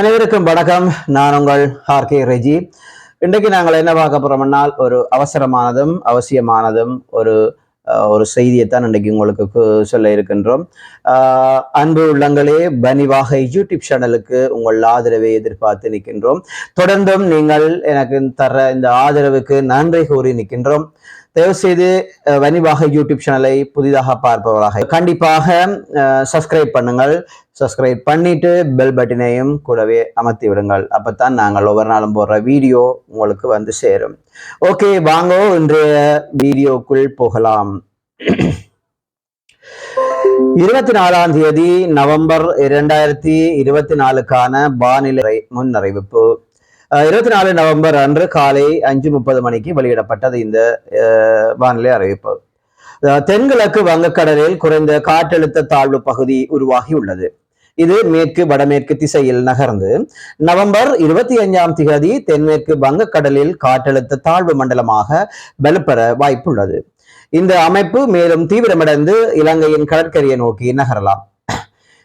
அனைவருக்கும் வணக்கம். நான் உங்கள் ஆர்கே ரெஜி. இன்றைக்கு நாங்கள் என்ன பார்க்க போறோம்னால் ஒரு அவசரமானதும் அவசியமானதும் ஒரு அஹ், ஒரு செய்தியைத்தான் இன்றைக்கு உங்களுக்கு சொல்ல இருக்கின்றோம். அன்பு உள்ளங்களே பனிவாக யூடியூப் சேனலுக்கு உங்கள் ஆதரவை எதிர்பார்த்து நிற்கின்றோம். தொடர்ந்தும் நீங்கள் எனக்கு தர இந்த ஆதரவுக்கு நன்றி கூறி நிற்கின்றோம். தயவு செய்து வனிவாக யூடியூப் சேனலை புதிதாக பார்ப்பவராக கண்டிப்பாக சப்ஸ்கிரைப் பண்ணுங்கள். சப்ஸ்கிரைப் பண்ணிட்டு பெல் பட்டினையும் கூடவே அமர்த்தி விடுங்கள். அப்பத்தான் நாங்கள் ஒவ்வொரு நாளும் போடுற வீடியோ உங்களுக்கு வந்து சேரும். ஓகே வாங்க இன்றைய வீடியோக்குள் போகலாம். இருபத்தி நாலாம் தேதி நவம்பர் இரண்டாயிரத்தி இருபத்தி நாலுக்கான வானிலை முன் அறிவிப்பு இருபத்தி நாலு நவம்பர் அன்று காலை அஞ்சு முப்பது மணிக்கு வெளியிடப்பட்டது இந்த வானிலை அறிவிப்பு தென்கிழக்கு வங்கக்கடலில் குறைந்த காற்றழுத்த தாழ்வு பகுதி உருவாகி உள்ளது இது மேற்கு வடமேற்கு திசையில் நகர்ந்து நவம்பர் இருபத்தி அஞ்சாம் திகதி தென்மேற்கு வங்கக்கடலில் காற்றழுத்த தாழ்வு மண்டலமாக வலுப்பெற வாய்ப்புள்ளது இந்த அமைப்பு மேலும் தீவிரமடைந்து இலங்கையின் கடற்கரையை நோக்கி நகரலாம்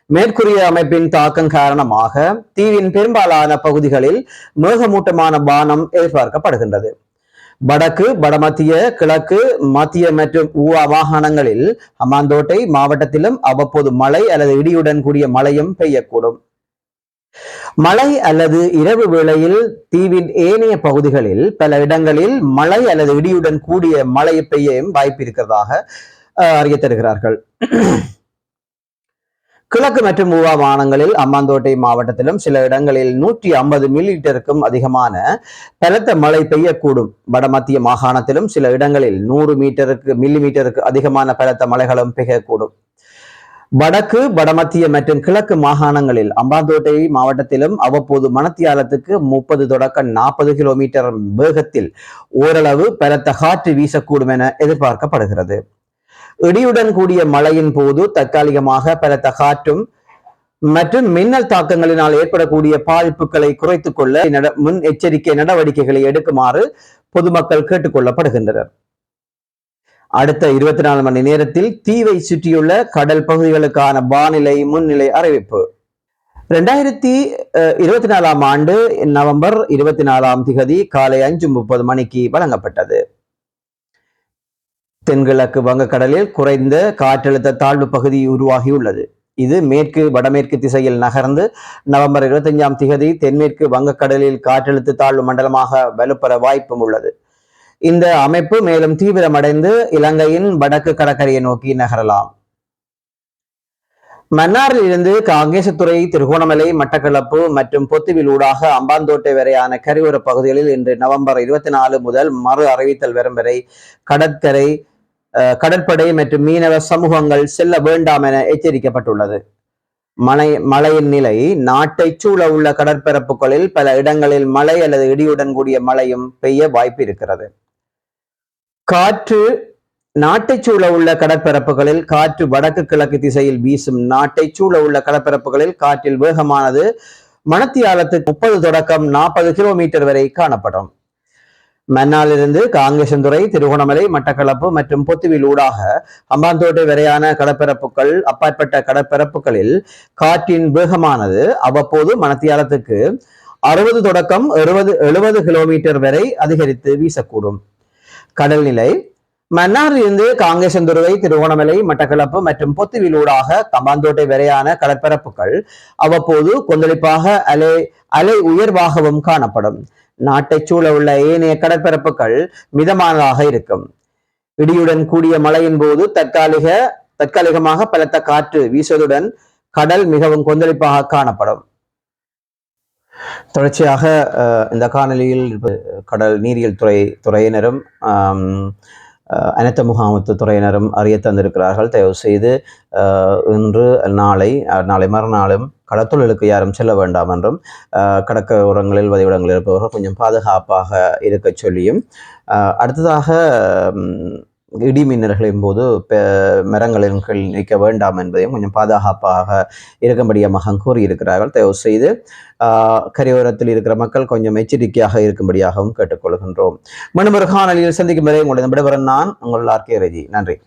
மேற்கூறிய அமைப்பின் தாக்கம் காரணமாக தீவின் பெரும்பாலான பகுதிகளில் மேகமூட்டமான வானம் எதிர்பார்க்கப்படுகின்றது. வடக்கு வடமத்திய கிழக்கு மத்திய மற்றும் ஊவா மாகாணங்களில் அம்மாந்தோட்டை மாவட்டத்திலும் அவ்வப்போது மழை அல்லது இடியுடன் கூடிய மழையும் பெய்யக்கூடும். மழை அல்லது இரவு வேளையில் தீவின் ஏனைய பகுதிகளில் பல இடங்களில் மழை அல்லது இடியுடன் கூடிய மழை பெய்யும் வாய்ப்பு இருக்கிறதாக அஹ், அறிய தருகிறார்கள் கிழக்கு மற்றும் மூவா மாநிலங்களில் அம்மாந்தோட்டை மாவட்டத்திலும் சில இடங்களில் நூற்றி ஐம்பது மில்லிலிட்டருக்கும் அதிகமான பலத்த மழை பெய்யக்கூடும். வடமத்திய மாகாணத்திலும் சில இடங்களில் நூறு மீட்டருக்கு மில்லி மீட்டருக்கு அதிகமான பலத்த மழைகளும் பெய்யக்கூடும். வடக்கு வடமத்திய மற்றும் கிழக்கு மாகாணங்களில் அம்பாந்தோட்டை மாவட்டத்திலும் அவ்வப்போது மணத்தியாலத்துக்கு முப்பது தொடக்க நாற்பது கிலோமீட்டர் வேகத்தில் ஓரளவு பலத்த காற்று வீசக்கூடும் என எதிர்பார்க்கப்படுகிறது. இடியுடன் கூடிய மழையின் போது தற்காலிகமாக பலத்த காற்றும் மற்றும் மின்னல் தாக்கங்களினால் ஏற்படக்கூடிய பாதிப்புகளை குறைத்துக் கொள்ள முன் எச்சரிக்கை நடவடிக்கைகளை எடுக்குமாறு பொதுமக்கள் கேட்டுக்கொள்ளப்படுகின்றனர். அடுத்த இருபத்தி நாலு மணி நேரத்தில் தீவை சுற்றியுள்ள கடல் பகுதிகளுக்கான வானிலை முன்னிலை அறிவிப்பு. ரெண்டாயிரத்தி இருபத்தி நாலாம் ஆண்டு நவம்பர் இருபத்தி நாலாம் திகதி காலை அஞ்சு முப்பது மணிக்கு வழங்கப்பட்டது. தென்கிழக்கு வங்கக்கடலில் குறைந்த காற்றழுத்த தாழ்வு பகுதி உருவாகியுள்ளது. இது மேற்கு வடமேற்கு திசையில் நகர்ந்து நவம்பர் இருபத்தஞ்சாம் திகதி தென்மேற்கு வங்கக்கடலில் காற்றழுத்த தாழ்வு மண்டலமாக வலுப்பெற வாய்ப்பும் உள்ளது. இந்த அமைப்பு மேலும் தீவிரமடைந்து இலங்கையின் வடக்கு கடற்கரையை நோக்கி நகரலாம். மன்னாரில் இருந்து காங்கேசத்துறை திருகோணமலை மட்டக்களப்பு மற்றும் பொத்துவில் ஊடாக அம்பாந்தோட்டை வரையான கரையோர பகுதிகளில் இன்று நவம்பர் இருபத்தி நாலு முதல் மறு அறிவித்தல் வரும் வரை கடற்கரை கடற்படை மற்றும் மீனவ சமூகங்கள் செல்ல வேண்டாம் என எச்சரிக்கப்பட்டுள்ளது. மழை மழையின் நிலை நாட்டை சூழ உள்ள கடற்பரப்புகளில் பல இடங்களில் மழை அல்லது இடியுடன் கூடிய மழையும் பெய்ய வாய்ப்பு இருக்கிறது. காற்று நாட்டை சூழ உள்ள கடற்பரப்புகளில் காற்று வடக்கு கிழக்கு திசையில் வீசும் நாட்டை சூழ உள்ள கடற்பரப்புகளில் காற்றில் வேகமானது மணத்தியாலத்துக்கு முப்பது தொடக்கம் நாற்பது கிலோமீட்டர் வரை காணப்படும். மன்னாலிருந்து காங்கேசந்துறை திருகோணமலை மட்டக்களப்பு மற்றும் பொத்துவில் ஊடாக அம்பாந்தோட்டை வரையான கடற்பரப்புகள் அப்பாற்பட்ட கடற்பரப்புகளில் காற்றின் வேகமானது அவ்வப்போது மணத்தியாலத்துக்கு அறுபது தொடக்கம் எழுபது எழுபது கிலோமீட்டர் வரை அதிகரித்து வீசக்கூடும். கடல்நிலை மன்னாரில் இருந்து காங்கேசந்துறை திருவோணமலை மட்டக்களப்பு மற்றும் பொத்துவிலூடாக கம்பாந்தோட்டை வரையான கடற்பரப்புகள் அவ்வப்போது கொந்தளிப்பாக அலை அலை உயர்வாகவும் காணப்படும். நாட்டை சூழ உள்ள ஏனைய கடற்பரப்புகள் மிதமானதாக இருக்கும். இடியுடன் கூடிய மழையின் போது தற்காலிக தற்காலிகமாக பலத்த காற்று வீசுவதுடன் கடல் மிகவும் கொந்தளிப்பாக காணப்படும். தொடர்ச்சியாக இந்த காணொலியில் கடல் நீரியல் துறை துறையினரும் ஆஹ் அனைத்து முகாமத்து துறையினரும் அறிய தந்திருக்கிறார்கள். தயவு செய்து இன்று நாளை நாளை மறுநாளும் கடத்தொழிலுக்கு யாரும் செல்ல வேண்டாம் என்றும் அஹ், கடற்கரையோரங்களில் வதிவிடங்களில் இருப்பவர்கள் கொஞ்சம் பாதுகாப்பாக இருக்கச் சொல்லியும் அடுத்ததாக இடி மின்னல்களின் போது பெ- நிற்க வேண்டாம் என்பதையும் கொஞ்சம் பாதுகாப்பாக இருக்கும்படியாக கூறியிருக்கிறார்கள். தயவு செய்து கரையோரத்தில் இருக்கிற மக்கள் கொஞ்சம் எச்சரிக்கையாக இருக்கும்படியாகவும் கேட்டுக்கொள்கின்றோம். மீண்டும் ஒரு சந்திக்கும் வரை உங்களுடைய விடைபெறும் நான் உங்கள் ஆர்கே ரஜி. நன்றி.